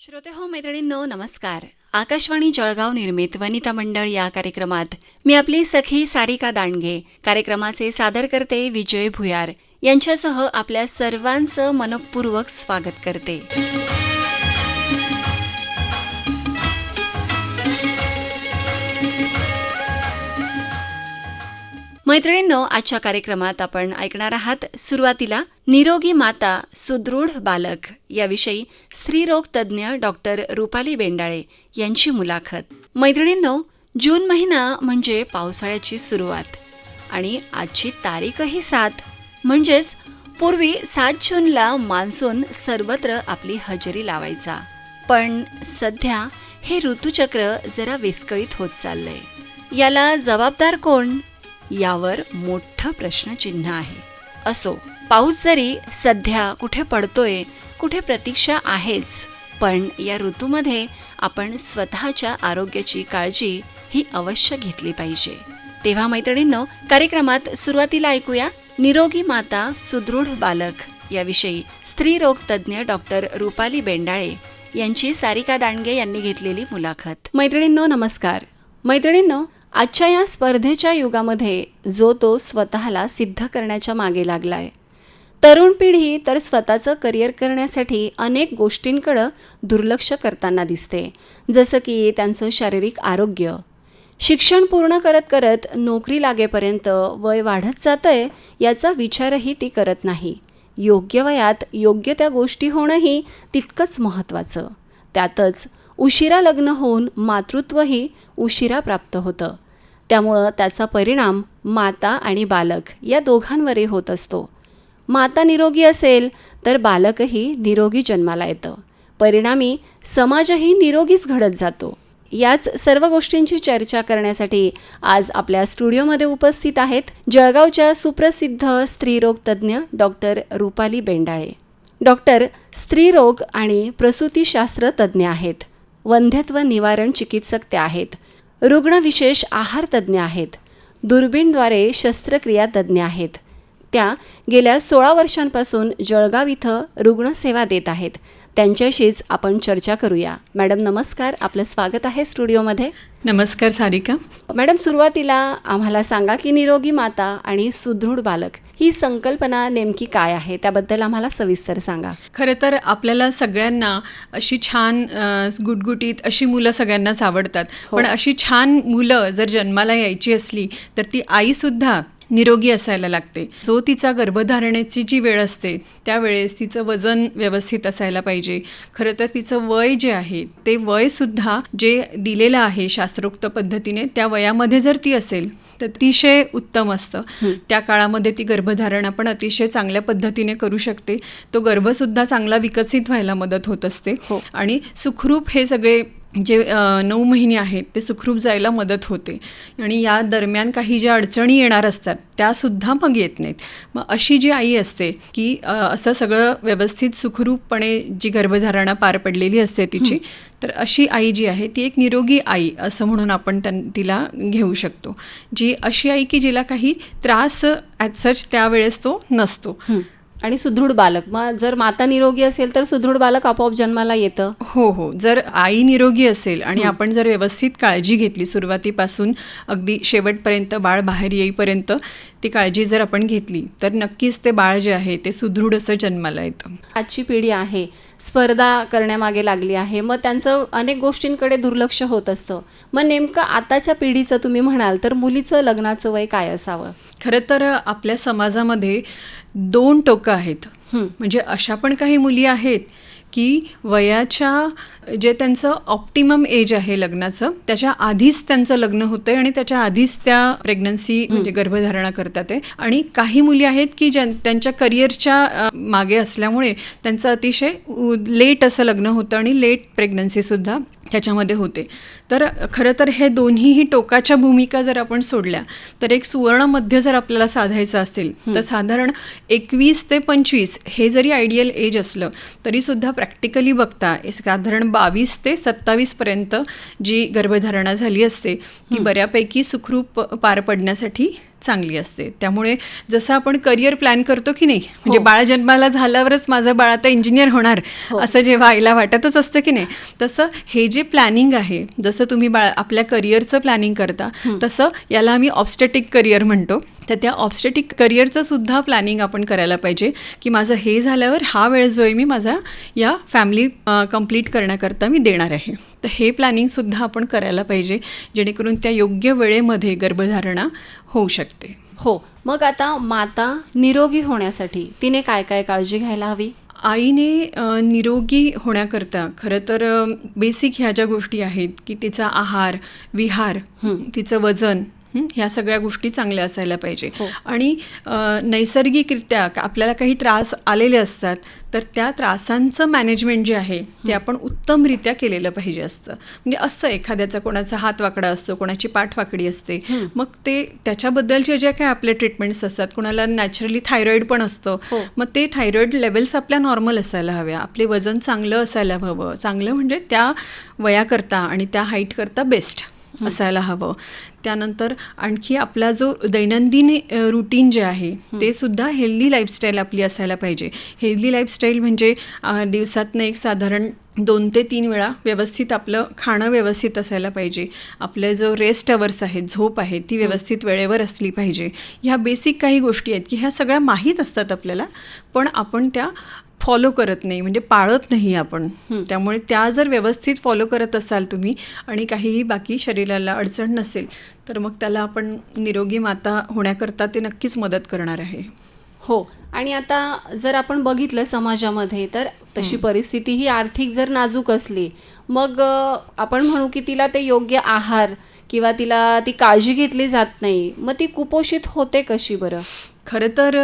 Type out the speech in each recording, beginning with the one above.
श्रोते हो मैत्रिणींनो नमस्कार. आकाशवाणी जळगाव निर्मित वनिता मंडळ या कार्यक्रमात मी आपली सखी सारिका दांडगे कार्यक्रमाचे सादरकर्ते विजय भुयार यांच्यासह आपल्या सर्वांचं मनपूर्वक स्वागत करते. मैत्रिणींनो आजच्या कार्यक्रमात आपण ऐकणार आहात सुरुवातीला निरोगी माता सुदृढ बालक याविषयी स्त्रीरोग तज्ज्ञ डॉक्टर रुपाली बेंडाळे यांची मुलाखत. मैत्रिणींनो जून महिना म्हणजे पावसाळ्याची सुरुवात आणि आजची तारीखही सात. म्हणजेच पूर्वी सात जूनला मान्सून सर्वत्र आपली हजेरी लावायचा. पण सध्या हे ऋतुचक्र जरा विस्कळीत होत चाललंय. याला जबाबदार कोण? यावर मोठं प्रश्नचिन्ह आहे. असो पाऊस जरी सध्या कुठे पडतोय कुठे प्रतीक्षा आहेच पण या ऋतूमध्ये आपण स्वतःच्या आरोग्याची काळजी ही अवश्य घेतली पाहिजे. तेव्हा मैत्रिणींनो कार्यक्रमात सुरुवातीला ऐकूया निरोगी माता सुदृढ बालक याविषयी स्त्रीरोग तज्ज्ञ डॉक्टर रुपाली बेंडाळे यांची सारिका दांडगे यांनी घेतलेली मुलाखत. मैत्रिणींनो नमस्कार. मैत्रिणींनो आजच्या या स्पर्धेच्या युगामध्ये जो तो स्वतःला सिद्ध करण्याच्या मागे लागला आहे तरुण पिढी तर स्वतःचं करिअर करण्यासाठी अनेक गोष्टींकडं दुर्लक्ष करताना दिसते. जसं की त्यांचं शारीरिक आरोग्य. शिक्षण पूर्ण करत करत नोकरी लागेपर्यंत वय वाढत जातंय याचा विचारही ती करत नाही. योग्य वयात योग्य त्या गोष्टी होणंही तितकंच महत्त्वाचं. त्यातच उशिरा लग्न होऊन मातृत्वही उशिरा प्राप्त होतं. त्यामुळं त्याचा परिणाम माता आणि बालक या दोघांवरही होत असतो. माता निरोगी असेल तर बालकही निरोगी जन्माला येतं. परिणामी समाजही निरोगीच घडत जातो. याच सर्व गोष्टींची चर्चा करण्यासाठी आज आपल्या स्टुडिओमध्ये उपस्थित आहेत जळगावच्या सुप्रसिद्ध स्त्रीरोग तज्ज्ञ डॉक्टर रुपाली बेंडाळे. डॉक्टर स्त्रीरोग आणि प्रसूतीशास्त्र तज्ज्ञ आहेत. वंध्यत्व निवारण चिकित्सक त्या आहेत. रुग्णविशेष आहार तज्ज्ञ आहेत. दुर्बीणद्वारे शस्त्रक्रिया तज्ज्ञ आहेत. त्या गेल्या सोळा वर्षांपासून जळगाव इथं रुग्णसेवा देत आहेत. त्यांच्याशीच आपण चर्चा करूया. मॅडम नमस्कार. आपलं स्वागत आहे स्टुडिओमध्ये. नमस्कार सारिका. मॅडम सुरुवातीला आम्हाला सांगा की निरोगी माता आणि सुदृढ बालक ही संकल्पना नेमकी काय आहे? त्याबद्दल आम्हाला सविस्तर सांगा. खरं तर आपल्याला सगळ्यांना अशी छान गुटगुटीत अशी मुलं सगळ्यांनाच आवडतात. पण अशी छान मुलं जर जन्माला यायची असली तर ती आईसुद्धा निरोगी असायला लागते. जो तिचा गर्भधारणेची जी वेळ असते त्यावेळेस तिचं वजन व्यवस्थित असायला पाहिजे. खरं तर तिचं वय जे आहे ते वयसुद्धा जे दिलेलं आहे शास्त्रोक्त पद्धतीने त्या वयामध्ये जर ती असेल तर अतिशय उत्तम असतं. त्या काळामध्ये ती गर्भधारण आपण अतिशय चांगल्या पद्धतीने करू शकते. तो गर्भसुद्धा चांगला विकसित व्हायला मदत होत असते. हो. आणि सुखरूप हे सगळे जे नऊ महिने आहेत ते सुखरूप जायला मदत होते. आणि या दरम्यान काही ज्या अडचणी येणार असतात त्यासुद्धा मग येत नाहीत. मग अशी जी आई असते की असं सगळं व्यवस्थित सुखरूपपणे जी गर्भधारणा पार पडलेली असते तिची तर अशी आई जी आहे ती एक निरोगी आई असं म्हणून आपण त्यां तिला घेऊ शकतो. जी अशी आई की जिला काही त्रास ॲज सच त्यावेळेस तो नसतो. आणि सुदृढ बालक. मग जर माता निरोगी असेल तर सुदृढ बालक आपोआप जन्माला येतं. हो हो. जर आई निरोगी असेल आणि आपण जर व्यवस्थित काळजी घेतली सुरुवातीपासून अगदी शेवटपर्यंत बाळ बाहेर येईपर्यंत ती काळजी जर आपण घेतली तर नक्कीच ते बाळ जे आहे ते सुदृढ असं जन्माला येतं. आजची पिढी आहे. स्पर्धा करण्यामागे लागली आहे. मग त्यांचं अनेक गोष्टींकडे दुर्लक्ष होत असतं. मग नेमकं आताच्या पिढीचं तुम्ही म्हणाल तर मुलीचं लग्नाचं वय काय असावं? खरं तर आपल्या समाजामध्ये दोन टोकं आहेत. म्हणजे अशा पण काही मुली आहेत की वयाच्या जे त्यांचं ऑप्टिमम एज आहे लग्नाचं त्याच्या आधीच त्यांचं लग्न होतं आणि त्याच्या आधीच त्या प्रेग्नन्सी म्हणजे गर्भधारणा करतात आहे आणि काही मुली आहेत की ज्यां त्यांच्या करिअरच्या मागे असल्यामुळे त्यांचं अतिशय लेट असं लग्न होतं आणि लेट प्रेग्नन्सीसुद्धा त्याच्यामध्ये होते. तर खरं तर हे दोन्हीही टोकाच्या भूमिका जर आपण सोडल्या तर एक सुवर्ण मध्य जर आपल्याला साधायचं असेल तर साधारण एकवीस ते पंचवीस हे जरी आयडियल एज असलं तरीसुद्धा प्रॅक्टिकली बघता साधारण बावीस ते सत्तावीसपर्यंत जी गर्भधारणा झाली असते ती बऱ्यापैकी सुखरूप पार पडण्यासाठी चांगली असते. त्यामुळे जसं आपण करिअर प्लॅन करतो की नाही म्हणजे बाळ जन्माला झाल्यावरच माझं बाळ आता इंजिनियर होणार असं जेव्हा आईला वाटतच असतं की नाही तसं हे जे प्लॅनिंग आहे जसं तुम्ही बाळ आपल्या करिअरचं प्लॅनिंग करता तसं याला आम्ही ऑब्स्टॅटिक करिअर म्हणतो. तर त्या ऑब्स्टॅटिक करिअरचं सुद्धा प्लॅनिंग आपण करायला पाहिजे की माझं हे झाल्यावर हा वेळ जो आहे मी माझा या फॅमिली कंप्लीट करण्याकरता मी देणार आहे. तर हे प्लॅनिंगसुद्धा आपण करायला पाहिजे जेणेकरून त्या योग्य वेळेमध्ये गर्भधारणा होऊ शकते. हो. मग आता माता निरोगी होण्यासाठी तिने काय काय काळजी घ्यायला हवी? आईने निरोगी होण्याकरता खरं तर बेसिक ह्या ज्या गोष्टी आहेत की तिचा आहार विहार तिचं वजन ह्या सगळ्या गोष्टी चांगल्या असायला पाहिजे. आणि अ, नैसर्गिकरित्या आपल्याला काही त्रास आलेले असतात तर त्या त्रासांचं मॅनेजमेंट जे आहे ते आपण उत्तमरित्या केलेलं पाहिजे असतं. म्हणजे असतं एखाद्याचा कोणाचा हात वाकडा असतो कोणाची पाठ वाकडी असते. मग ते त्याच्याबद्दलच्या ज्या काय आपल्या ट्रीटमेंट्स असतात कोणाला नॅचरली थायरॉईड पण असतं मग ते थायरॉईड लेवल्स आपल्या नॉर्मल असायला हव्या. आपले वजन चांगलं असायला हवं. चांगलं म्हणजे त्या वयाकरता आणि त्या हाईटकरता बेस्ट असायला हवं. त्यानंतर आणखी आपला जो दैनंदिन रुटीन जे आहे ते सुद्धा हेल्दी लाईफस्टाईल आपली असायला पाहिजे. हेल्दी लाईफस्टाईल म्हणजे दिवसातनं एक साधारण दोन ते तीन वेळा व्यवस्थित आपलं खाणं व्यवस्थित असायला पाहिजे. आपले जो रेस्ट अवर्स आहेत झोप आहे ती व्यवस्थित वेळेवर असली पाहिजे. ह्या बेसिक काही गोष्टी आहेत की ह्या सगळ्या माहीत असतात आपल्याला पण आपण त्या फॉलो करत नाही म्हणजे पाळत नाही आपण. त्यामुळे त्या जर व्यवस्थित फॉलो करत असाल तुम्ही आणि काहीही बाकी शरीराला अडचण नसेल तर मग त्याला आपण निरोगी माता होण्याकरता ते नक्कीच मदत करणार आहे. हो. आणि आता जर आपण बघितलं समाजामध्ये तर तशी परिस्थिती ही आर्थिक जर नाजूक असली मग आपण म्हणू की तिला ते योग्य आहार किंवा तिला ती काळजी घेतली जात नाही मग ती कुपोषित होते कशी बरं? खरं तर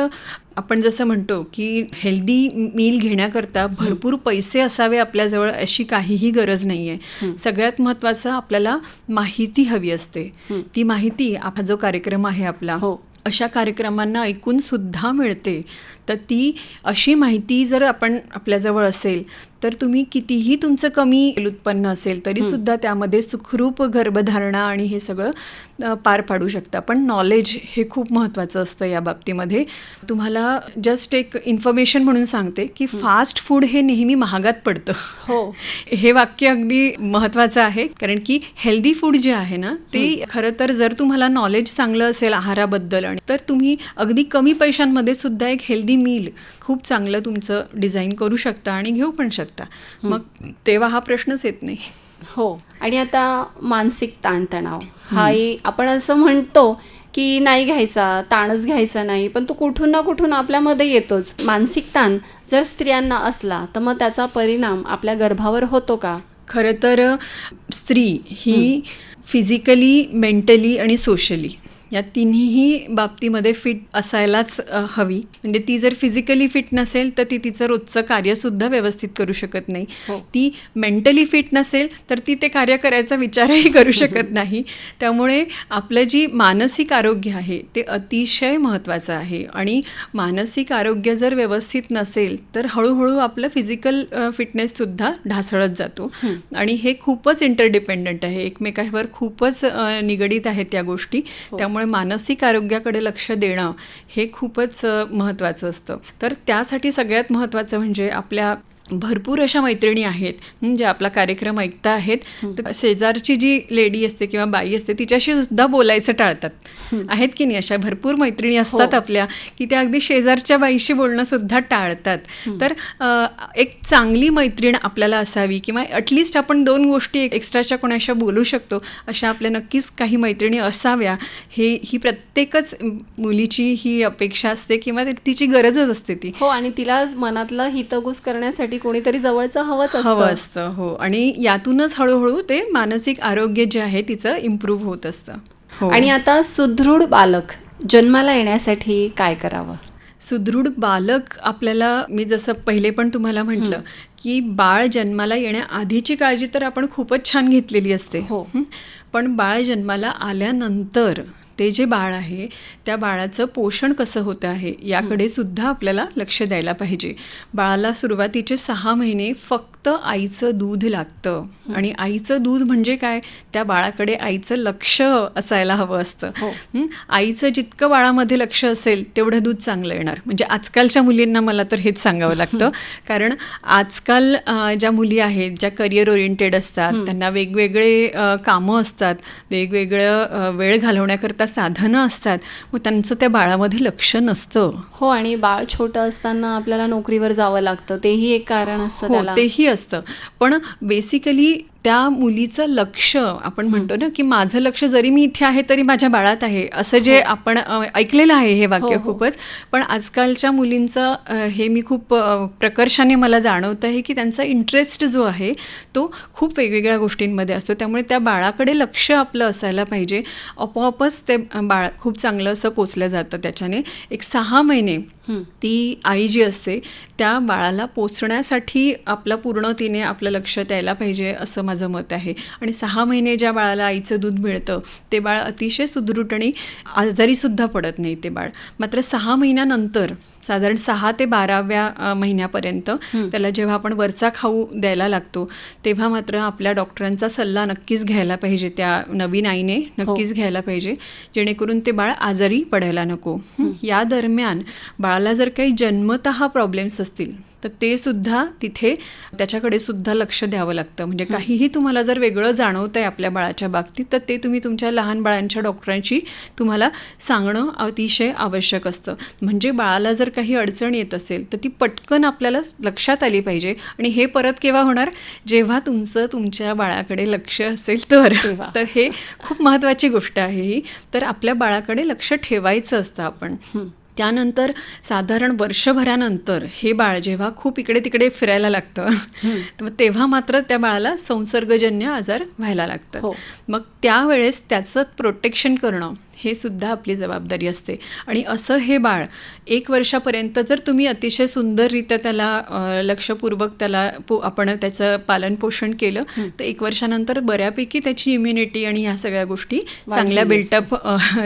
आपण जसं म्हणतो की हेल्दी मील घेण्याकरता भरपूर पैसे असावे आपल्याजवळ अशी काहीही गरज नाही आहे सगळ्यात महत्त्वाचं आपल्याला माहिती हवी असते. ती माहिती हा जो कार्यक्रम आहे आपला हो. अशा कार्यक्रमांना ऐकून सुद्धा मिळते. तर ती अशी माहिती जर आपण आपल्याजवळ असेल तर तुम्ही कितीही तुमचं कमी उत्पन्न असेल तरी सुद्धा त्यामध्ये सुखरूप गर्भधारणा आणि हे सगळं पार पाडू शकता. पण नॉलेज हे खूप महत्त्वाचं असतं या बाबतीमध्ये. तुम्हाला जस्ट एक इन्फॉर्मेशन म्हणून सांगते की फास्ट फूड हे नेहमी महागात पडतं. हो. हे वाक्य अगदी महत्त्वाचं आहे. कारण की हेल्दी फूड जे आहे ना ते खरं तर जर तुम्हाला नॉलेज चांगलं असेल आहाराबद्दल आणि तर तुम्ही अगदी कमी पैशांमध्ये सुद्धा एक हेल्दी मील खूप चांगलं तुमचं डिझाईन करू शकता आणि घेऊ पण शकता. मग तेव्हा हा प्रश्नच येत नाही. हो. आणि आता मानसिक ताणतणाव. हाही आपण असं म्हणतो की नाही घ्यायचा ताणच घ्यायचा नाही पण तो कुठून ना कुठून आपल्यामध्ये येतोच. मानसिक ताण जर स्त्रियांना असला तर मग त्याचा परिणाम आपल्या गर्भावर होतो का? खरं तर स्त्री ही फिजिकली मेंटली आणि सोशली या तिन्हीही बाबतीमध्ये फिट असायलाच हवी. म्हणजे ती जर फिजिकली फिट नसेल तर ती तिचं रोजचं कार्यसुद्धा व्यवस्थित करू शकत नाही. हो. ती मेंटली फिट नसेल तर ती ते कार्य करायचा विचारही करू शकत नाही. त्यामुळे आपलं जी मानसिक आरोग्य आहे ते अतिशय महत्त्वाचं आहे. आणि मानसिक आरोग्य जर व्यवस्थित नसेल तर हळूहळू आपलं फिजिकल फिटनेससुद्धा ढासळत जातो. आणि हे खूपच इंटरडिपेंडंट आहे. एकमेकांवर खूपच निगडीत आहेत त्या गोष्टी. त्यामुळे मानसिक आरोग्याकडे लक्ष देणं हे खूपच महत्त्वाचं असतं. तर त्यासाठी सगळ्यात महत्त्वाचं म्हणजे आपल्या भरपूर अशा मैत्रिणी आहेत हं, ज्या आपला कार्यक्रम ऐकता आहेत. तर शेजारची जी लेडी असते किंवा बाई असते तिच्याशी सुद्धा बोलायचं टाळतात. आहेत की नाही अशा? भरपूर मैत्रिणी असतात आपल्या की त्या अगदी शेजारच्या बाईशी बोलणं सुद्धा टाळतात. तर एक चांगली मैत्रीण आपल्याला असावी किंवा ॲटलिस्ट आपण दोन गोष्टी एक्स्ट्राच्या कोणाशा बोलू शकतो अशा आपल्या नक्कीच काही मैत्रिणी असाव्या. हे ही प्रत्येकच मुलीची ही अपेक्षा असते किंवा तिची गरजच असते ती. हो आणि तिला मनातलं हितगुज करण्यासाठी कोणीतरी जवळचं हवंच हवं असतं हो आणि यातूनच हळूहळू ते मानसिक आरोग्य जे आहे तिचं इम्प्रूव्ह होत असतं हो. आणि आता सुदृढ बालक जन्माला येण्यासाठी काय करावं सुदृढ बालक आपल्याला मी जसं पहिले पण तुम्हाला म्हटलं की बाळ जन्माला येण्याआधीची काळजी तर आपण खूपच छान घेतलेली असते. हं? पण बाळ जन्माला आल्यानंतर ते जे बाळ आहे त्या बाळाचं पोषण कसं होतं आहे याकडे सुद्धा आपल्याला लक्ष द्यायला पाहिजे. बाळाला सुरुवातीचे सहा महिने फक्त आईचं दूध लागतं. आणि आईचं दूध म्हणजे काय? त्या बाळाकडे आईचं लक्ष असायला हवं असतं. हो. आईचं जितकं बाळामध्ये लक्ष असेल तेवढं दूध चांगलं येणार. म्हणजे आजकालच्या मुलींना मला तर हेच सांगावं लागतं. कारण आजकाल ज्या मुली आहेत ज्या करिअर ओरिएंटेड असतात त्यांना वेगवेगळे कामं असतात. वेगवेगळं वेळ घालवण्याकरता साधनं असतात मग त्यांचं त्या बाळामध्ये लक्ष नसतं. हो आणि बाळ छोटं असताना आपल्याला नोकरीवर जावं लागतं. तेही एक कारण असतं हो तेही असतं. पण बेसिकली त्या मुलीचं लक्ष आपण म्हणतो ना की माझं लक्ष जरी मी इथे आहे तरी माझ्या बाळात आहे असं जे आपण अ, ऐकलेलं आहे हे वाक्य हो, हो. खूपच पण आजकालच्या मुलींचं हे मी खूप प्रकर्षाने मला जाणवतं आहे की त्यांचा इंटरेस्ट जो आहे तो खूप वेगवेगळ्या गोष्टींमध्ये असतो त्यामुळे त्या बाळाकडे लक्ष आपलं असायला पाहिजे आपोआपच ते बाळ खूप चांगलं असं पोचलं जातं त्याच्याने एक सहा महिने हं. ती आई जी असते त्या बाळाला पोचण्यासाठी आपलं पूर्ण तिने आपलं लक्ष द्यायला पाहिजे असं माझं मत आहे. आणि सहा महिने ज्या बाळाला आईचं दूध मिळतं ते बाळ अतिशय सुदृढ आणि आजारीसुद्धा पडत नाही ते बाळ. मात्र सहा महिन्यानंतर साधारण सहा ते बाराव्या महिन्यापर्यंत त्याला जेव्हा आपण वरचा खाऊ द्यायला लागतो तेव्हा मात्र आपल्या डॉक्टरांचा सल्ला नक्कीच घ्यायला पाहिजे त्या नवीन आईने नक्कीच घ्यायला पाहिजे जेणेकरून ते बाळ आजारी पडायला नको. हं. या दरम्यान बाळाला जर काही जन्मतः प्रॉब्लेम्स असतील तर ते सुद्धा तिथे त्याच्याकडे सुद्धा लक्ष द्यावं लागतं. म्हणजे काहीही तुम्हाला जर वेगळं जाणवतं आहे आपल्या बाळाच्या बाबतीत तर ते तुम्ही तुमच्या लहान बाळांच्या डॉक्टरांशी तुम्हाला सांगणं अतिशय आवश्यक असतं. म्हणजे बाळाला जर काही अडचण येत असेल तर ती पटकन आपल्याला लक्षात आली पाहिजे. आणि हे परत केव्हा होणार? जेव्हा तुमचं तुमच्या बाळाकडे लक्ष असेल तर. तर हे खूप महत्त्वाची गोष्ट आहे ही. तर आपल्या बाळाकडे लक्ष ठेवायचं असतं आपण. त्यानंतर साधारण वर्षभरानंतर हे बाळ जेव्हा खूप इकडे तिकडे फिरायला लागतं तेव्हा मात्र त्या बाळाला संसर्गजन्य आजार व्हायला लागतात. हो. मग त्यावेळेस त्याचं प्रोटेक्शन करणं हे सुद्धा आपली जबाबदारी असते. आणि असं हे बाळ एक वर्षापर्यंत जर तुम्ही अतिशय सुंदररित्या त्याला लक्षपूर्वक त्याला पो आपण त्याचं पालनपोषण केलं तर एक वर्षानंतर बऱ्यापैकी त्याची इम्युनिटी आणि ह्या सगळ्या गोष्टी चांगल्या बिल्टअप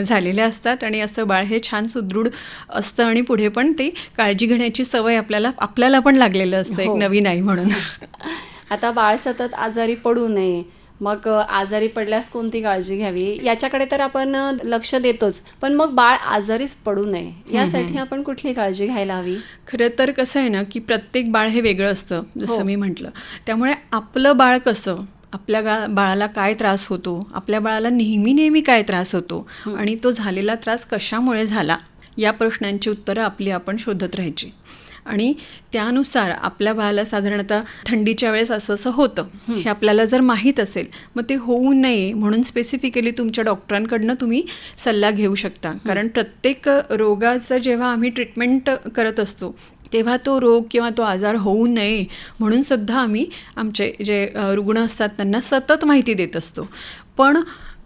झालेल्या असतात. आणि असं बाळ हे छान सुदृढ असतं आणि पुढे पण ते काळजी घेण्याची सवय आपल्याला आपल्याला पण लागलेलं असतं एक हो. नवीन आई म्हणून. आता बाळ सतत आजारी पडू नये मग आजारी पडल्यास कोणती काळजी घ्यावी? याच्याकडे तर आपण लक्ष देतोच. पण मग बाळ आजारीच पडू नये यासाठी आपण कुठली काळजी घ्यायला हवी? खरं तर कसं आहे ना की प्रत्येक बाळ हे वेगळं असतं जसं हो. मी म्हटलं. त्यामुळे आपलं बाळ कसं आपल्या गा बाळाला काय त्रास होतो आपल्या बाळाला नेहमी नेहमी काय त्रास होतो आणि तो झालेला त्रास कशामुळे झाला या प्रश्नांची उत्तरं आपली आपण शोधत राहायची. आणि त्यानुसार आपल्या बाळाला साधारणतः थंडीच्या वेळेस असं असं होतं हे आपल्याला जर माहीत असेल मग ते होऊ नये म्हणून स्पेसिफिकली तुमच्या डॉक्टरांकडनं तुम्ही सल्ला घेऊ शकता. कारण प्रत्येक रोगाचं जेव्हा आम्ही ट्रीटमेंट करत असतो तेव्हा तो रोग किंवा तो आजार होऊ नये म्हणून सुद्धा आम्ही आमचे जे रुग्ण असतात त्यांना सतत माहिती देत असतो. पण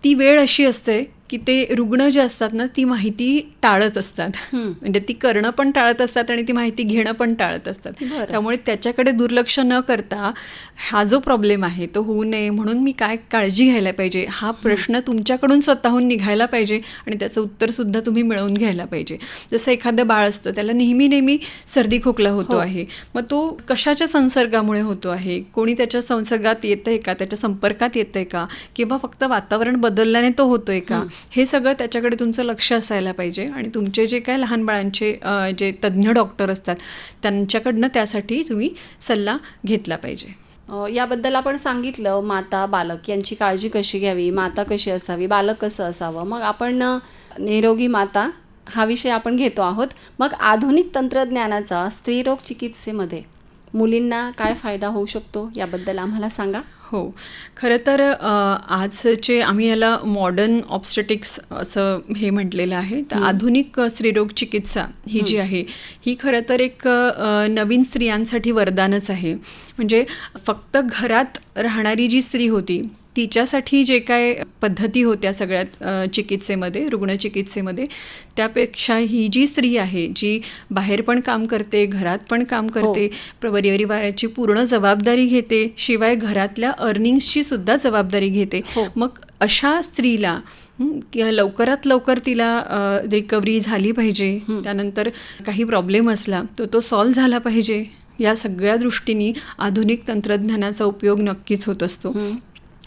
ती वेळ अशी असते की ते रुग्ण जे असतात ना ती माहिती टाळत असतात. म्हणजे ती करणं पण टाळत असतात आणि ती माहिती घेणं पण टाळत असतात. त्यामुळे त्याच्याकडे दुर्लक्ष न करता हा जो प्रॉब्लेम आहे तो होऊ नये म्हणून मी काय काळजी घ्यायला पाहिजे? हा प्रश्न तुमच्याकडून स्वतःहून निघायला पाहिजे आणि त्याचं उत्तरसुद्धा तुम्ही मिळवून घ्यायला पाहिजे. जसं एखादं बाळ असतं त्याला नेहमी नेहमी सर्दी खोकला होतो हो. आहे. मग तो कशाच्या संसर्गामुळे होतो आहे? कोणी त्याच्या संसर्गात येतं आहे का? त्याच्या संपर्कात येतं आहे का? किंवा फक्त वातावरण बदलल्याने तो होतोय का? हे सगळं त्याच्याकडे तुमचं लक्ष असायला पाहिजे आणि तुमचे जे काय लहान बाळांचे जे तज्ज्ञ डॉक्टर असतात त्यांच्याकडनं त्यासाठी तुम्ही सल्ला घेतला पाहिजे. याबद्दल आपण सांगितलं माता बालक यांची काळजी कशी घ्यावी माता कशी असावी बालक कसं असावं. मग आपण निरोगी माता हा विषय आपण घेतो आहोत. मग आधुनिक तंत्रज्ञानाचा स्त्रीरोग चिकित्सेमध्ये मुलींना काय फायदा होऊ शकतो याबद्दल आम्हाला सांगा. हो. खरं तर आजचे आम्ही याला मॉडर्न ऑब्स्टेटिक्स असं हे म्हटलेलं आहे. तर आधुनिक स्त्रीरोग चिकित्सा ही जी आहे ही खरं तर एक नवीन स्त्रियांसाठी वरदानच आहे. म्हणजे फक्त घरात राहणारी जी स्त्री होती तिच्यासाठी जे काय पद्धती होत्या सगळ्यात चिकित्सेमध्ये रुग्णचिकित्सेमध्ये त्यापेक्षा ही जी स्त्री आहे जी बाहेर पण काम करते घरात पण काम करते प्र- परिवाराची पूर्ण जबाबदारी घेते शिवाय घरातल्या अर्निंग्सची सुद्धा जबाबदारी घेते हो. मग अशा स्त्रीला हं, लवकरात लवकर तिला रिकव्हरी झाली पाहिजे त्यानंतर काही प्रॉब्लेम असला तर तो सॉल्व झाला पाहिजे या सगळ्या दृष्टीने आधुनिक तंत्रज्ञानाचा उपयोग नक्कीच होत असतो.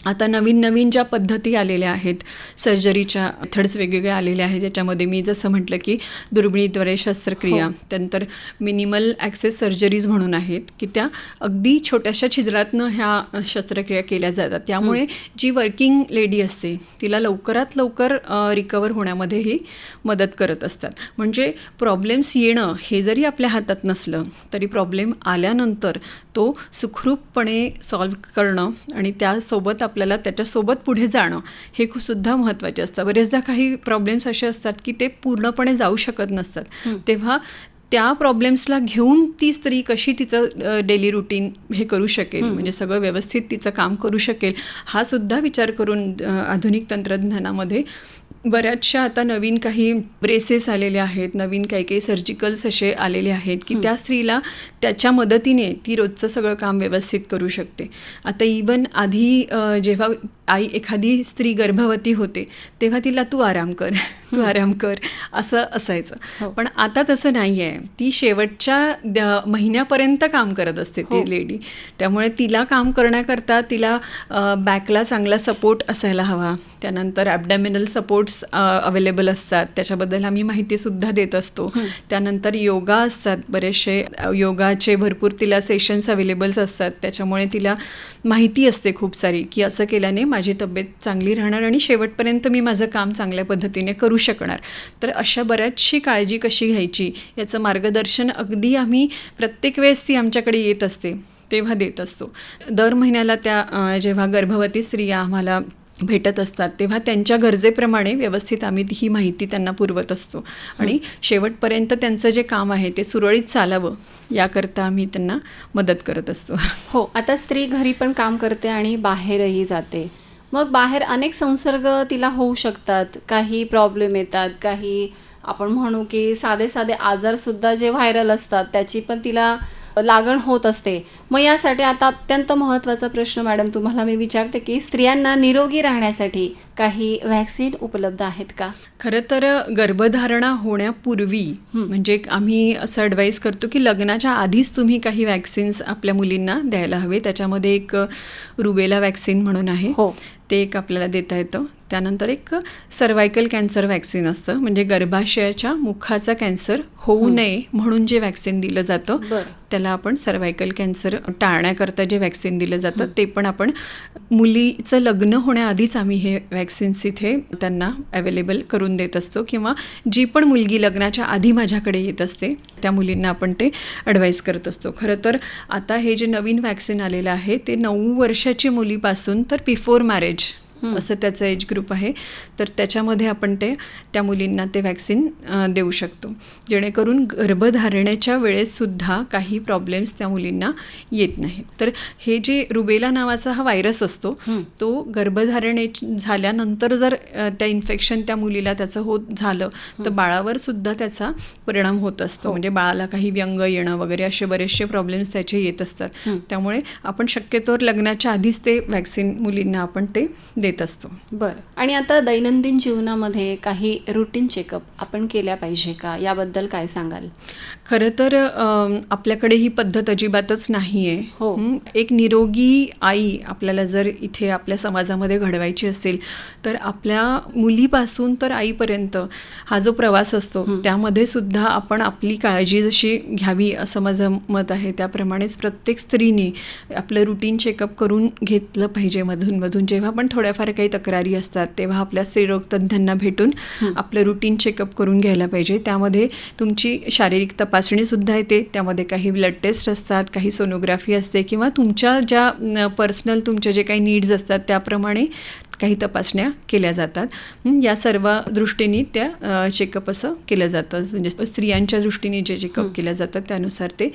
आता नवीन नवीन ज्या पद्धती आलेल्या आहेत सर्जरीच्या मेथड्स वेगवेगळ्या आलेल्या आहेत ज्याच्यामध्ये मी जसं म्हटलं की दुर्बिणीद्वारे शस्त्रक्रिया त्यानंतर मिनिमल ॲक्सेस सर्जरीज म्हणून आहेत की त्या अगदी छोट्याशा छिद्रातनं ह्या शस्त्रक्रिया केल्या जातात. त्यामुळे जी वर्किंग लेडी असते तिला लवकरात लवकर रिकवर होण्यामध्येही मदत करत असतात. म्हणजे प्रॉब्लेम्स येणं हे जरी आपल्या हातात नसलं तरी प्रॉब्लेम आल्यानंतर तो सुखरूपपणे सॉल्व करणं आणि त्यासोबत आपल्याला त्याच्यासोबत पुढे जाणं हे खूप सुद्धा महत्त्वाचे असतं. बरेचदा काही प्रॉब्लेम्स असे असतात की ते पूर्णपणे जाऊ शकत नसतात. तेव्हा त्या प्रॉब्लेम्सला घेऊन ती स्त्री कशी तिचं डेली रुटीन हे करू शकेल? म्हणजे सगळं व्यवस्थित तिचं काम करू शकेल? हा सुद्धा विचार करून आधुनिक तंत्रज्ञानामध्ये बऱ्याचशा आता नवीन काही ब्रेसेस आलेले आहेत नवीन काही काही सर्जिकल्स असे आलेले आहेत की त्या स्त्रीला त्याच्या मदतीने ती रोजचं सगळं काम व्यवस्थित करू शकते. आता इवन आधी जेव्हा आई एखादी स्त्री गर्भवती होते तेव्हा तिला तू आराम कर तू आराम कर असं असायचं. पण आता तसं नाही आहे ती शेवटच्या महिन्यापर्यंत काम करत असते ती लेडी त्यामुळे तिला काम करण्याकरता तिला बॅकला चांगला सपोर्ट असायला हवा. त्यानंतर ॲबडॅमिनल सपोर्ट्स अवेलेबल असतात. त्याच्याबद्दल आम्ही माहितीसुद्धा देत असतो. त्यानंतर योगा असतात. बरेचसे योगाचे भरपूर तिला सेशन्स अवेलेबल्स असतात. त्याच्यामुळे तिला माहिती असते खूप सारी की असं केल्याने माझी तब्येत चांगली राहणार आणि शेवटपर्यंत मी माझं काम चांगल्या पद्धतीने करू शकणार. तर अशा बऱ्याचशी काळजी कशी घ्यायची याचं मार्गदर्शन अगदी आम्ही प्रत्येक वेळेस ती आमच्याकडे येत असते तेव्हा देत असतो. दर महिन्याला त्या जेव्हा गर्भवती स्त्रिया आम्हाला भेटत असतात तेव्हा त्यांच्या गरजेप्रमाणे व्यवस्थित आम्ही ही माहिती त्यांना पुरवत असतो. आणि शेवटपर्यंत त्यांचं जे काम आहे ते सुरळीत चालावं याकरता आम्ही त्यांना मदत करत असतो. हो आता स्त्री घरी पण काम करते आणि बाहेरही जाते. मग बाहेर अनेक संसर्ग तिला होऊ शकतात. काही प्रॉब्लेम येतात काही आपण म्हणू की साधे साधे आजारसुद्धा जे व्हायरल असतात त्याची पण तिला लागण होत असते. मग यासाठी आता अत्यंत महत्त्वाचा प्रश्न मॅडम तुम्हाला मी विचारते की स्त्रियांना निरोगी राहण्यासाठी काही व्हॅक्सिन उपलब्ध आहेत का? खरं तर गर्भधारणा होण्यापूर्वी म्हणजे आम्ही असं ॲडवाईस करतो की लग्नाच्या आधीच तुम्ही काही वॅक्सिन्स आपल्या मुलींना द्यायला हवे. त्याच्यामध्ये एक रुबेला वॅक्सिन म्हणून आहे. हो. ते एक आपल्याला देता येतं. त्यानंतर एक सर्वायकल कॅन्सर वॅक्सिन असतं. म्हणजे गर्भाशयाच्या मुखाचा कॅन्सर होऊ नये म्हणून जे वॅक्सिन दिलं जातं. त्याला आपण सर्वायकल कॅन्सर टाळण्याकरता जे वॅक्सिन दिलं जातं ते पण आपण मुलीचं लग्न होण्याआधीच आम्ही हे वॅक्सिन्स इथे त्यांना अवेलेबल करून देत असतो. किंवा जी पण मुलगी लग्नाच्या आधी माझ्याकडे येत असते त्या मुलींना आपण ते ॲडवाईस करत असतो. खरं तर आता हे जे नवीन वॅक्सिन आलेलं आहे ते नऊ वर्षाची मुलीपासून तर बिफोर मॅरेज असं त्याचं एज ग्रुप आहे. तर त्याच्यामध्ये आपण ते त्या मुलींना ते वॅक्सिन देऊ शकतो. जेणेकरून गर्भधारणेच्या वेळेससुद्धा काही प्रॉब्लेम्स त्या मुलींना येत नाहीत. तर हे जे रुबेला नावाचा हा व्हायरस असतो तो गर्भधारणे झाल्यानंतर जर त्या इन्फेक्शन त्या मुलीला त्याचं होत झालं तर बाळावर सुद्धा त्याचा परिणाम होत असतो. म्हणजे बाळाला काही व्यंग येणं वगैरे असे बरेचसे प्रॉब्लेम्स त्याचे येत असतात. त्यामुळे आपण शक्यतोवर लग्नाच्या आधीच ते वॅक्सिन मुलींना आपण ते देत. असतो. बरं. आणि आता दैनंदिन जीवनामध्ये काही रुटीन चेकअप आपण केल्या पाहिजे का? याबद्दल काय सांगाल? खरं तर आपल्याकडे ही पद्धत अजिबातच नाही आहे हो. हं, एक निरोगी आई आपल्याला जर इथे आपल्या समाजामध्ये घडवायची असेल तर आपल्या मुलीपासून तर आईपर्यंत हा जो प्रवास असतो त्यामध्ये सुद्धा आपण आपली काळजी जशी घ्यावी असं माझं मत आहे. त्याप्रमाणेच प्रत्येक स्त्रीने आपलं रुटीन चेकअप करून घेतलं पाहिजे मधून मधून. जेव्हा पण थोड्याफार काही तक्रारी असतात तेव्हा आपल्या स्त्रीरोग तज्ज्ञांना भेटून आपलं रुटीन चेकअप करून घ्यायला पाहिजे. त्यामध्ये तुमची शारीरिक तपासणीसुद्धा येते त्यामध्ये काही ब्लड टेस्ट असतात काही सोनोग्राफी असते किंवा तुमच्या ज्या पर्सनल तुमच्या जे काही नीड्स असतात त्याप्रमाणे काही तपासण्या केल्या जातात. या सर्व दृष्टीने त्या चेकअप असं केलं जातं. म्हणजे स्त्रियांच्या दृष्टीने जे चेकअप केल्या जातात त्यानुसार ते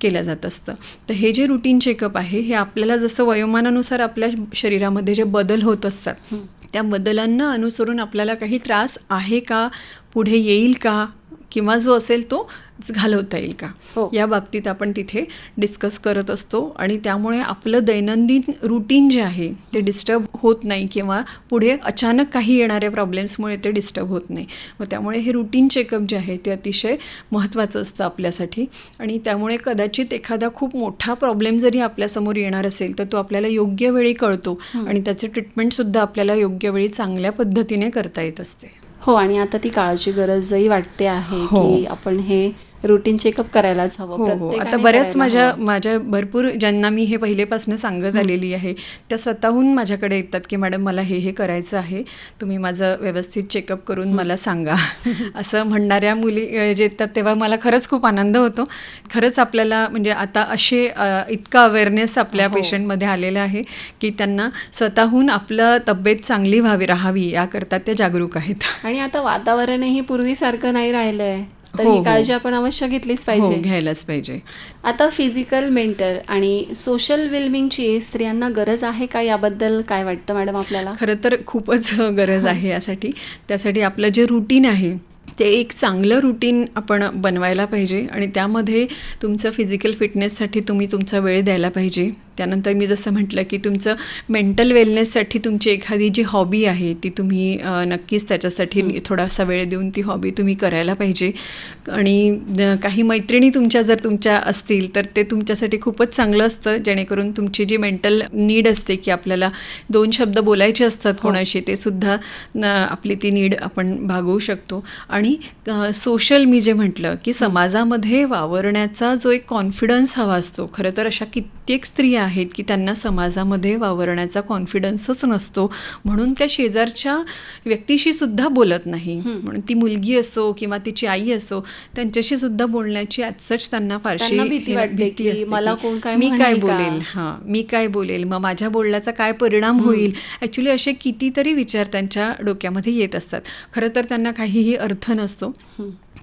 केलं जात असतं. तर हे जे रुटीन चेकअप आहे हे आपल्याला जसं वयोमानानुसार आपल्या शरीरामध्ये जे बदल होत असतात त्या बदलांना अनुसरून आपल्याला काही त्रास आहे का? पुढे येईल का? किंवा जो असेल तो घालवता येईल का? हो. या बाबतीत आपण तिथे डिस्कस करत असतो आणि त्यामुळे आपलं दैनंदिन रुटीन जे आहे ते डिस्टर्ब होत नाही किंवा पुढे अचानक काही येणाऱ्या प्रॉब्लेम्समुळे ते डिस्टर्ब होत नाही. मग त्यामुळे हे रुटीन चेकअप जे आहे ते अतिशय महत्त्वाचं असतं आपल्यासाठी. आणि त्यामुळे कदाचित एखादा खूप मोठा प्रॉब्लेम जरी आपल्यासमोर येणार असेल तर तो आपल्याला योग्य वेळी कळतो आणि त्याचे ट्रीटमेंटसुद्धा आपल्याला योग्य वेळी चांगल्या पद्धतीने करता येत असते. हो आणि आता ती काळाची गरजही वाटते आहे हो. की आपण हे रुटीन चेकअप करायलाच हवं. हो हो. आता बऱ्याच माझ्या. माझ्या भरपूर ज्यांना मी हे पहिलेपासून सांगत आलेली आहे त्या स्वतःहून माझ्याकडे येतात की मॅडम मला हे हे करायचं आहे. तुम्ही माझं व्यवस्थित चेकअप करून मला सांगा. असं म्हणणाऱ्या मुली जे येतात तेव्हा मला खरंच खूप आनंद होतो. खरंच आपल्याला म्हणजे आता असे इतका अवेअरनेस आपल्या हो. पेशंटमध्ये आलेला आहे की त्यांना स्वतःहून आपलं तब्येत चांगली व्हावी राहावी याकरता त्या जागरूक आहेत. आणि आता वातावरणही पूर्वीसारखं नाही राहिलंय. तर हो, ही. हो. काळजी आपण अवश्य घेतलीच हो पाहिजे. घ्यायलाच पाहिजे. आता फिजिकल मेंटल आणि सोशल वेलबिंगची स्त्रियांना गरज आहे का? याबद्दल काय वाटतं मॅडम आपल्याला? खरं तर खूपच गरज आहे यासाठी. त्यासाठी आपलं जे रुटीन आहे ते एक चांगलं रुटीन आपण बनवायला पाहिजे आणि त्यामध्ये तुमचं फिजिकल फिटनेससाठी तुम्ही तुमचा वेळ द्यायला पाहिजे. त्यानंतर मी जसं म्हटलं की तुमचं मेंटल वेलनेससाठी तुमची एखादी जी हॉबी आहे ती तुम्ही नक्कीच त्याच्यासाठी थोडासा वेळ देऊन ती हॉबी तुम्ही करायला पाहिजे. आणि काही मैत्रिणी तुमच्या जर तुमच्या असतील तर ते तुमच्यासाठी खूपच चांगलं असतं. जेणेकरून तुमची जी मेंटल नीड असते की आपल्याला दोन शब्द बोलायचे असतात कोणाशी ते सुद्धा न, आपली ती नीड आपण भागवू शकतो. आणि सोशल मी जे म्हटलं की समाजामध्ये वावरण्याचा जो एक कॉन्फिडन्स हवा असतो. खरं तर अशा कित्येक स्त्रिया आहेत की त्यांना समाजामध्ये वावरण्याचा कॉन्फिडन्सच नसतो. म्हणून त्या शेजारच्या व्यक्तीशी सुद्धा बोलत नाही. म्हणून ती मुलगी असो किंवा तिची आई असो त्यांच्याशी सुद्धा बोलण्याची आजच त्यांना फारशी भीती मला कोण काय मी काय? बोलेल? हां मी काय बोलेल? मग माझ्या बोलण्याचा काय परिणाम होईल? ॲक्च्युली असे कितीतरी विचार त्यांच्या डोक्यामध्ये येत असतात. खरं तर त्यांना काहीही अर्थ नसतो.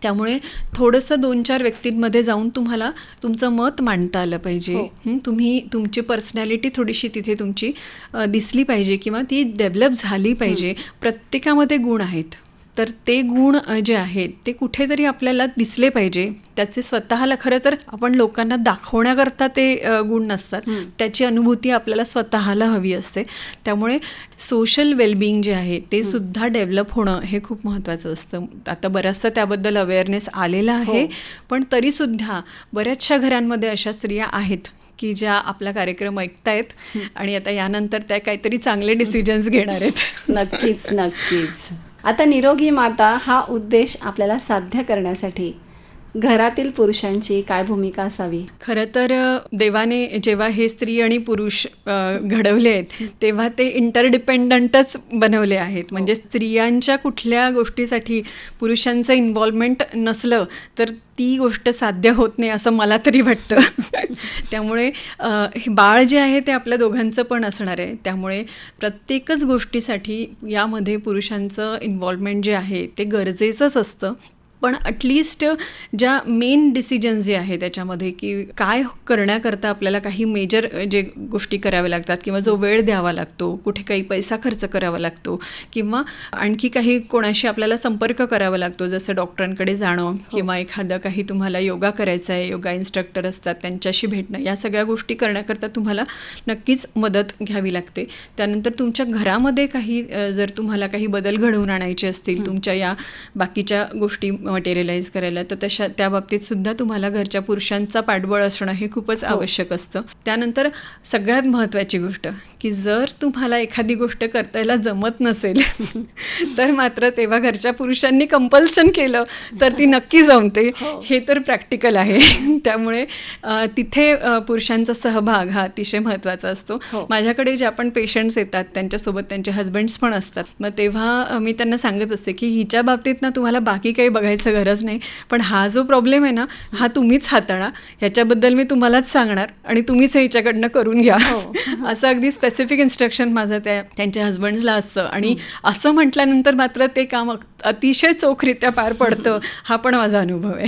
त्यामुळे थोडंसं दोन चार व्यक्तींमध्ये जाऊन तुम्हाला तुमचं मत मांडता आलं पाहिजे. हो. तुम्ही तुमची पर्सनॅलिटी थोडीशी तिथे तुमची दिसली पाहिजे किंवा ती डेव्हलप झाली पाहिजे. प्रत्येकामध्ये गुण आहेत. तर ते गुण जे आहेत ते कुठेतरी आपल्याला दिसले पाहिजे. त्याचे स्वतःला खरं तर आपण लोकांना दाखवण्याकरता ते गुण नसतात. त्याची अनुभूती आपल्याला स्वतःला हवी असते. त्यामुळे सोशल वेलबिंग जे आहे ते सुद्धा डेव्हलप होणं हे खूप महत्त्वाचं असतं. आता बराचसा त्याबद्दल अवेअरनेस आलेला आहे. पण तरीसुद्धा बऱ्याचशा घरांमध्ये अशा स्त्रिया आहेत की ज्या आपला कार्यक्रम ऐकतायत आणि आता यानंतर त्या काहीतरी चांगले डिसिजन्स घेणार आहेत. नक्कीच नक्कीच. आता निरोगी माता हा उद्देश आपल्याला साध्य करण्यासाठी घरातील पुरुषांची काय भूमिका असावी? खरं तर देवाने जेव्हा हे स्त्री आणि पुरुष घडवले आहेत तेव्हा ते इंटरडिपेंडंटच बनवले आहेत. म्हणजे स्त्रियांच्या कुठल्या गोष्टीसाठी पुरुषांचं इन्व्हॉल्वमेंट नसलं तर ती गोष्ट साध्य होत नाही असं मला तरी वाटतं. त्यामुळे हे बाळ जे आहे ते आपल्या दोघांचं पण असणार आहे. त्यामुळे प्रत्येकच गोष्टीसाठी यामध्ये पुरुषांचं इन्व्हॉल्वमेंट जे आहे ते गरजेचंच असतं. पण ॲटलिस्ट ज्या मेन डिसिजन्स जे आहे त्याच्यामध्ये की काय करण्याकरता आपल्याला काही मेजर जे गोष्टी कराव्या लागतात किंवा जो वेळ द्यावा लागतो कुठे काही पैसा खर्च करावा लागतो किंवा आणखी काही कोणाशी आपल्याला संपर्क करावा लागतो जसं डॉक्टरांकडे जाणं किंवा एखादं काही तुम्हाला योगा करायचा आहे योगा इन्स्ट्रक्टर असतात त्यांच्याशी भेटणं या सगळ्या गोष्टी करण्याकरता तुम्हाला नक्कीच मदत घ्यावी लागते. त्यानंतर तुमच्या घरामध्ये काही जर तुम्हाला काही बदल घडवून आणायचे असतील तुमच्या या बाकीच्या गोष्टी मटेरियलाइज करायला तर तशा त्या बाबतीत सुद्धा तुम्हाला घरच्या पुरुषांचा पाठबळ असणं हे खूपच आवश्यक असतं. त्यानंतर सगळ्यात महत्त्वाची गोष्ट की जर तुम्हाला एखादी गोष्ट करतायला जमत नसेल तर मात्र तेव्हा घरच्या पुरुषांनी कंपल्शन केलं तर ती नक्की जमते हे. तर प्रॅक्टिकल आहे. त्यामुळे तिथे पुरुषांचा सहभाग हा अतिशय महत्त्वाचा असतो. हो. माझ्याकडे जे आपण पेशंट्स येतात त्यांच्यासोबत त्यांचे हजबंड्स पण असतात. मग तेव्हा मी त्यांना सांगत असते की हिच्या बाबतीत ना तुम्हाला बाकी काही बघायचं गरज नाही पण हा जो प्रॉब्लेम आहे ना हा तुम्हीच हाताळा. ह्याच्याबद्दल मी तुम्हालाच सांगणार आणि तुम्हीच हे हिच्याकडनं करून घ्या. हो. असं अगदी स्पेसिफिक इन्स्ट्रक्शन माझं त्या त्यांच्या हजबंड्सला असतं. आणि असं म्हटल्यानंतर मात्र ते काम अतिशय चोखरित्या पार पडतं हा पण माझा अनुभव आहे.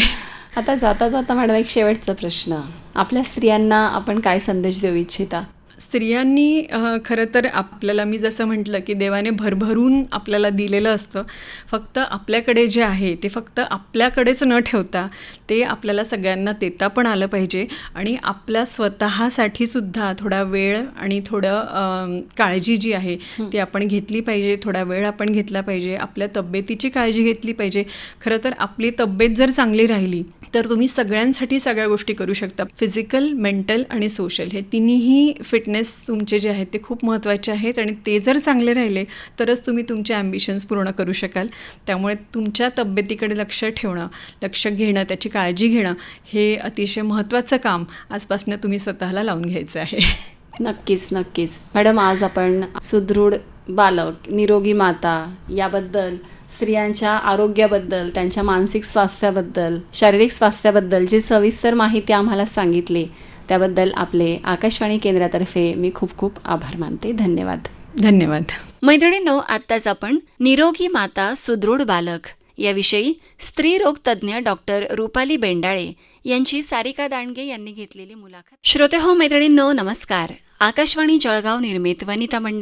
आता जाता जाता मॅडम एक शेवटचा प्रश्न. आपल्या स्त्रियांना आपण काय संदेश देऊ इच्छिता? स्त्रियांनी खरं तर आपल्याला मी जसं म्हटलं की देवाने भरभरून आपल्याला दिलेलं असतं फक्त आपल्याकडे जे आहे ते फक्त आपल्याकडेच न ठेवता ते आपल्याला सगळ्यांना देता पण आलं पाहिजे आणि आपल्या स्वतःसाठी सुद्धा थोडा वेळ आणि थोडं काळजी जी आहे ती आपण घेतली पाहिजे थोडा वेळ आपण घेतला पाहिजे आपल्या तब्येतीची काळजी घेतली पाहिजे. खरं तर आपली तब्येत जर चांगली राहिली तर तुम्ही सगळ्यांसाठी सगळ्या गोष्टी करू शकता. फिजिकल मेंटल आणि सोशल हे तिन्ही फिटनेस तुमचे जे आहेत ते खूप महत्त्वाचे आहेत आणि ते जर चांगले राहिले तरच तुम्ही तुमचे ॲम्बिशन्स पूर्ण करू शकाल. त्यामुळे तुमच्या तब्येतीकडे लक्ष ठेवणं लक्ष घेणं त्याची काळजी घेणं हे अतिशय महत्त्वाचं काम आजपासून तुम्ही स्वतःला लावून घ्यायचं आहे. नक्कीच नक्कीच. मॅडम आज आपण सुदृढ बालक निरोगी माता याबद्दल स्त्रियांच्या आरोग्याबद्दल त्यांच्या मानसिक स्वास्थ्याबद्दल शारीरिक स्वास्थ्याबद्दल जी सविस्तर माहिती आम्हाला सांगितली त्याबद्दल आपले आकाशवाणी केंद्रातर्फे मी खूप खूप आभार मानते. धन्यवाद. धन्यवाद. मैत्रिणींनो आत्ताच आपण निरोगी माता सुदृढ बालक याविषयी स्त्रीरोग तज्ज्ञ डॉक्टर रुपाली बेंडाळे यांची सारिका दांडगे यांनी घेतलेली मुलाखत. श्रोते हो मैत्रिणींनो नमस्कार. आकाशवाणी जळगाव निर्मित वनिता मंडळ